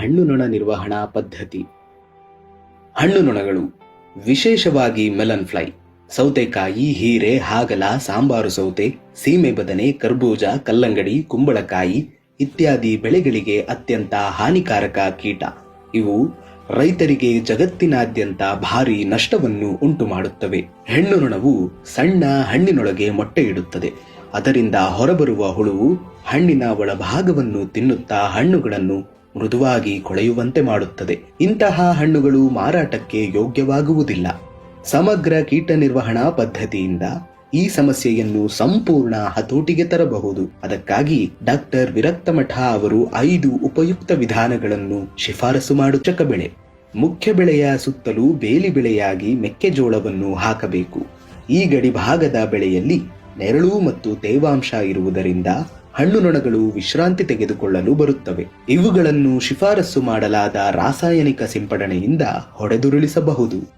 ಹಣ್ಣು ನೊಣ ನಿರ್ವಹಣಾ ಪದ್ಧತಿ. ಹಣ್ಣು ನೊಣಗಳು ವಿಶೇಷವಾಗಿ ಮೆಲನ್ ಫ್ಲೈ, ಸೌತೆಕಾಯಿ, ಹೀರೆ, ಹಾಗಲ, ಸಾಂಬಾರು ಸೌತೆ, ಸೀಮೆ ಬದನೆ, ಕರ್ಬೂಜ, ಕಲ್ಲಂಗಡಿ, ಕುಂಬಳಕಾಯಿ ಇತ್ಯಾದಿ ಬೆಳೆಗಳಿಗೆ ಅತ್ಯಂತ ಹಾನಿಕಾರಕ ಕೀಟ. ಇವು ರೈತರಿಗೆ ಜಗತ್ತಿನಾದ್ಯಂತ ಭಾರಿ ನಷ್ಟವನ್ನು ಉಂಟು ಮಾಡುತ್ತವೆ ಹೆಣ್ಣು ನೊಣವು ಸಣ್ಣ ಹಣ್ಣಿನೊಳಗೆ ಮೊಟ್ಟೆ ಇಡುತ್ತದೆ. ಅದರಿಂದ ಹೊರಬರುವ ಹುಳುವು ಹಣ್ಣಿನ ಒಳಭಾಗವನ್ನು ತಿನ್ನುತ್ತಾ ಹಣ್ಣುಗಳನ್ನು ಮೃದುವಾಗಿ ಕೊಳೆಯುವಂತೆ ಮಾಡುತ್ತದೆ. ಇಂತಹ ಹಣ್ಣುಗಳು ಮಾರಾಟಕ್ಕೆ ಯೋಗ್ಯವಾಗುವುದಿಲ್ಲ. ಸಮಗ್ರ ಕೀಟ ನಿರ್ವಹಣಾ ಪದ್ಧತಿಯಿಂದ ಈ ಸಮಸ್ಯೆಯನ್ನು ಸಂಪೂರ್ಣ ಹತೋಟಿಗೆ ತರಬಹುದು. ಅದಕ್ಕಾಗಿ ಡಾಕ್ಟರ್ ವಿರಕ್ತಮಠ ಅವರು ಐದು ಉಪಯುಕ್ತ ವಿಧಾನಗಳನ್ನು ಶಿಫಾರಸು ಮಾಡುಚಕ ಬೆಳೆ ಮುಖ್ಯ ಬೆಳೆಯ ಸುತ್ತಲೂ ಬೇಲಿ ಬೆಳೆಯಾಗಿ ಮೆಕ್ಕೆಜೋಳವನ್ನು ಹಾಕಬೇಕು. ಈ ಗಡಿ ಭಾಗದ ಬೆಳೆಯಲ್ಲಿ ನೆರಳು ಮತ್ತು ತೇವಾಂಶ ಇರುವುದರಿಂದ ಹಣ್ಣು ನೊಣಗಳು ವಿಶ್ರಾಂತಿ ತೆಗೆದುಕೊಳ್ಳಲು ಬರುತ್ತವೆ. ಇವುಗಳನ್ನು ಶಿಫಾರಸು ಮಾಡಲಾದ ರಾಸಾಯನಿಕ ಸಿಂಪಡಣೆಯಿಂದ ಹೊಡೆದುರುಳಿಸಬಹುದು.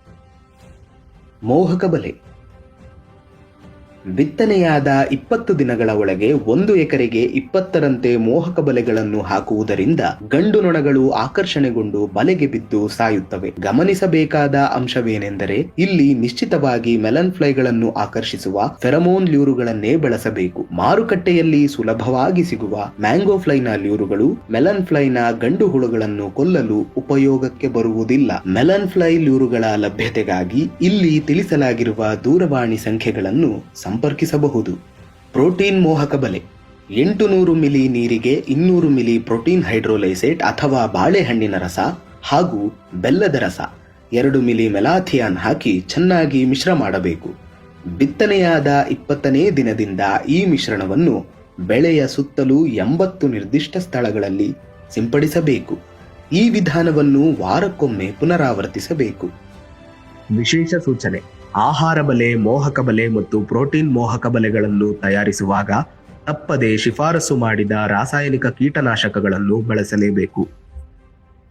ಮೋಹಕ ಬಲೆ. ಬಿತ್ತನೆಯಾದ ಇಪ್ಪತ್ತು ದಿನಗಳ ಒಳಗೆ ಒಂದು ಎಕರೆಗೆ ಇಪ್ಪತ್ತರಂತೆ ಮೋಹಕ ಬಲೆಗಳನ್ನು ಹಾಕುವುದರಿಂದ ಗಂಡು ನೊಣಗಳು ಆಕರ್ಷಣೆಗೊಂಡು ಬಲೆಗೆ ಬಿದ್ದು ಸಾಯುತ್ತವೆ. ಗಮನಿಸಬೇಕಾದ ಅಂಶವೇನೆಂದರೆ ಇಲ್ಲಿ ನಿಶ್ಚಿತವಾಗಿ ಮೆಲನ್ ಫ್ಲೈಗಳನ್ನು ಆಕರ್ಷಿಸುವ ಫೆರಮೋನ್ ಲ್ಯೂರುಗಳನ್ನೇ ಬಳಸಬೇಕು. ಮಾರುಕಟ್ಟೆಯಲ್ಲಿ ಸುಲಭವಾಗಿ ಸಿಗುವ ಮ್ಯಾಂಗೋ ಫ್ಲೈನ ಲ್ಯೂರುಗಳು ಮೆಲನ್ ಫ್ಲೈನ ಗಂಡು ಹುಳುಗಳನ್ನು ಕೊಲ್ಲಲು ಉಪಯೋಗಕ್ಕೆ ಬರುವುದಿಲ್ಲ. ಮೆಲನ್ ಫ್ಲೈ ಲ್ಯೂರುಗಳ ಲಭ್ಯತೆಗಾಗಿ ಇಲ್ಲಿ ತಿಳಿಸಲಾಗಿರುವ ದೂರವಾಣಿ ಸಂಖ್ಯೆಗಳನ್ನು ಸಂಪರ್ಕಿಸಬಹುದು. ಪ್ರೋಟೀನ್ ಮೋಹಕ ಬಲೆ ಎಂಟು ನೂರು ಮಿಲಿ ನೀರಿಗೆ ಇನ್ನೂರು ಮಿಲಿ ಪ್ರೋಟೀನ್ ಹೈಡ್ರೋಲೈಸೇಟ್ ಅಥವಾ ಬಾಳೆಹಣ್ಣಿನ ರಸ ಹಾಗೂ ಬೆಲ್ಲದ ರಸ, ಎರಡು ಮಿಲಿ ಮೆಲಾಥಿಯಾನ್ ಹಾಕಿ ಚೆನ್ನಾಗಿ ಮಿಶ್ರ ಮಾಡಬೇಕು. ಬಿತ್ತನೆಯಾದ ಇಪ್ಪತ್ತನೇ ದಿನದಿಂದ ಈ ಮಿಶ್ರಣವನ್ನು ಬೆಳೆಯ ಸುತ್ತಲೂ ಎಂಬತ್ತು ನಿರ್ದಿಷ್ಟ ಸ್ಥಳಗಳಲ್ಲಿ ಸಿಂಪಡಿಸಬೇಕು. ಈ ವಿಧಾನವನ್ನು ವಾರಕ್ಕೊಮ್ಮೆ ಪುನರಾವರ್ತಿಸಬೇಕು. ವಿಶೇಷ ಸೂಚನೆ. ಆಹಾರ ಬಲೆ, ಮೋಹಕ ಬಲೆ ಮತ್ತು ಪ್ರೋಟೀನ್ ಮೋಹಕ ಬಲೆಗಳನ್ನು ತಯಾರಿಸುವಾಗ ತಪ್ಪದೆ ಶಿಫಾರಸು ಮಾಡಿದ ರಾಸಾಯನಿಕ ಕೀಟನಾಶಕಗಳನ್ನು ಬಳಸಲೇಬೇಕು.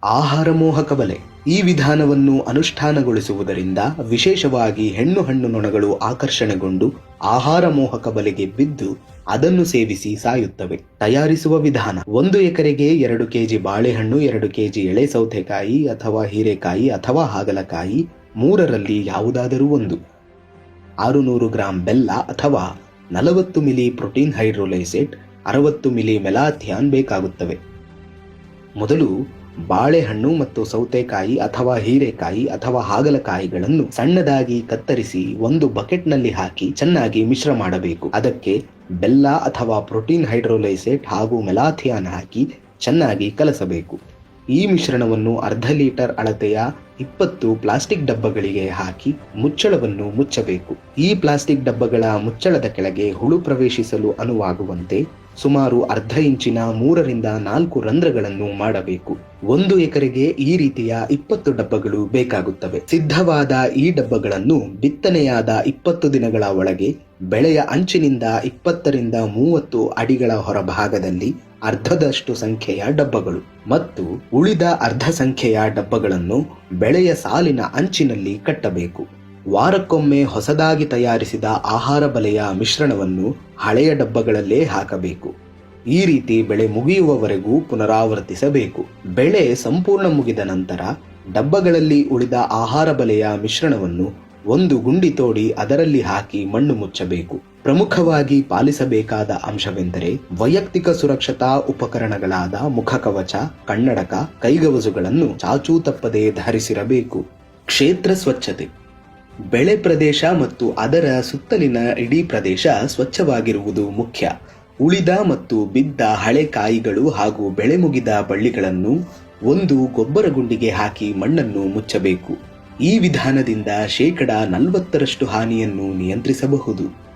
ಆಹಾರ ಮೋಹಕ ಬಲೆ ಈ ವಿಧಾನವನ್ನು ಅನುಷ್ಠಾನಗೊಳಿಸುವುದರಿಂದ ವಿಶೇಷವಾಗಿ ಹೆಣ್ಣು ಹಣ್ಣು ನೊಣಗಳು ಆಕರ್ಷಣೆಗೊಂಡು ಆಹಾರ ಮೋಹಕ ಬಲೆಗೆ ಬಿದ್ದು ಅದನ್ನು ಸೇವಿಸಿ ಸಾಯುತ್ತವೆ. ತಯಾರಿಸುವ ವಿಧಾನ ಒಂದು ಎಕರೆಗೆ ಎರಡು ಕೆಜಿ ಬಾಳೆಹಣ್ಣು, ಎರಡು ಕೆಜಿ ಎಳೆ ಸೌತೆಕಾಯಿ ಅಥವಾ ಹೀರೆಕಾಯಿ ಅಥವಾ ಹಾಗಲಕಾಯಿ ಮೂರರಲ್ಲಿ ಯಾವುದಾದರೂ ಒಂದು. ಆರುನೂರು ಗ್ರಾಂ ಬೆಲ್ಲ ಅಥವಾ ನಲವತ್ತು ಮಿಲಿ ಪ್ರೋಟೀನ್ ಹೈಡ್ರೋಲೈಸೇಟ್, ಅರವತ್ತು ಮಿಲಿ ಮೆಲಾಥಿಯಾನ್ ಬೇಕಾಗುತ್ತವೆ. ಮೊದಲು ಬಾಳೆಹಣ್ಣು ಮತ್ತು ಸೌತೆಕಾಯಿ ಅಥವಾ ಹೀರೆಕಾಯಿ ಅಥವಾ ಹಾಗಲಕಾಯಿಗಳನ್ನು ಸಣ್ಣದಾಗಿ ಕತ್ತರಿಸಿ ಒಂದು ಬಕೆಟ್ನಲ್ಲಿ ಹಾಕಿ ಚೆನ್ನಾಗಿ ಮಿಶ್ರ ಮಾಡಬೇಕು. ಅದಕ್ಕೆ ಬೆಲ್ಲ ಅಥವಾ ಪ್ರೋಟೀನ್ ಹೈಡ್ರೋಲೈಸೇಟ್ ಹಾಗೂ ಮೆಲಾಥಿಯಾನ್ ಹಾಕಿ ಚೆನ್ನಾಗಿ ಕಲಸಬೇಕು. ಈ ಮಿಶ್ರಣವನ್ನು ಅರ್ಧ ಲೀಟರ್ ಅಳತೆಯ ಇಪ್ಪತ್ತು ಪ್ಲಾಸ್ಟಿಕ್ ಡಬ್ಬಗಳಿಗೆ ಹಾಕಿ ಮುಚ್ಚಳವನ್ನು ಮುಚ್ಚಬೇಕು. ಈ ಪ್ಲಾಸ್ಟಿಕ್ ಡಬ್ಬಗಳ ಮುಚ್ಚಳದ ಕೆಳಗೆ ಹುಳು ಪ್ರವೇಶಿಸಲು ಅನುವಾಗುವಂತೆ ಸುಮಾರು ಅರ್ಧ ಇಂಚಿನ ಮೂರರಿಂದ ನಾಲ್ಕು ರಂಧ್ರಗಳನ್ನು ಮಾಡಬೇಕು. ಒಂದು ಎಕರೆಗೆ ಈ ರೀತಿಯ ಇಪ್ಪತ್ತು ಡಬ್ಬಗಳು ಬೇಕಾಗುತ್ತವೆ. ಸಿದ್ಧವಾದ ಈ ಡಬ್ಬಗಳನ್ನು ಬಿತ್ತನೆಯಾದ ಇಪ್ಪತ್ತು ದಿನಗಳ ಒಳಗೆ ಬೆಳೆಯ ಅಂಚಿನಿಂದ ಇಪ್ಪತ್ತರಿಂದ ಮೂವತ್ತು ಅಡಿಗಳ ಹೊರಭಾಗದಲ್ಲಿ ಅರ್ಧದಷ್ಟು ಸಂಖ್ಯೆಯ ಡಬ್ಬಗಳು ಮತ್ತು ಉಳಿದ ಅರ್ಧ ಸಂಖ್ಯೆಯ ಡಬ್ಬಗಳನ್ನು ಬೆಳೆಯ ಸಾಲಿನ ಅಂಚಿನಲ್ಲಿ ಕಟ್ಟಬೇಕು. ವಾರಕ್ಕೊಮ್ಮೆ ಹೊಸದಾಗಿ ತಯಾರಿಸಿದ ಆಹಾರ ಬಲೆಯ ಮಿಶ್ರಣವನ್ನು ಹಳೆಯ ಡಬ್ಬಗಳಲ್ಲೇ ಹಾಕಬೇಕು. ಈ ರೀತಿ ಬೆಳೆ ಮುಗಿಯುವವರೆಗೂ ಪುನರಾವರ್ತಿಸಬೇಕು. ಬೆಳೆ ಸಂಪೂರ್ಣ ಮುಗಿದ ನಂತರ ಡಬ್ಬಗಳಲ್ಲಿ ಉಳಿದ ಆಹಾರ ಬಲೆಯ ಮಿಶ್ರಣವನ್ನು ಒಂದು ಗುಂಡಿ ತೋಡಿ ಅದರಲ್ಲಿ ಹಾಕಿ ಮಣ್ಣು ಮುಚ್ಚಬೇಕು. ಪ್ರಮುಖವಾಗಿ ಪಾಲಿಸಬೇಕಾದ ಅಂಶವೆಂದರೆ ವೈಯಕ್ತಿಕ ಸುರಕ್ಷತಾ ಉಪಕರಣಗಳಾದ ಮುಖಕವಚ, ಕನ್ನಡಕ, ಕೈಗವಸುಗಳನ್ನು ಚಾಚೂ ತಪ್ಪದೆ ಧರಿಸಿರಬೇಕು. ಕ್ಷೇತ್ರ ಸ್ವಚ್ಛತೆ. ಬೆಳೆ ಪ್ರದೇಶ ಮತ್ತು ಅದರ ಸುತ್ತಲಿನ ಇಡೀ ಪ್ರದೇಶ ಸ್ವಚ್ಛವಾಗಿರುವುದು ಮುಖ್ಯ. ಉಳಿದ ಮತ್ತು ಬಿದ್ದ ಹಳೆ ಕಾಯಿಗಳು ಹಾಗೂ ಬೆಳೆ ಮುಗಿದ ಬಳ್ಳಿಗಳನ್ನು ಒಂದು ಗೊಬ್ಬರ ಗುಂಡಿಗೆ ಹಾಕಿ ಮಣ್ಣನ್ನು ಮುಚ್ಚಬೇಕು. ಈ ವಿಧಾನದಿಂದ ಶೇಕಡ ನಲವತ್ತರಷ್ಟು ಹಾನಿಯನ್ನು ನಿಯಂತ್ರಿಸಬಹುದು.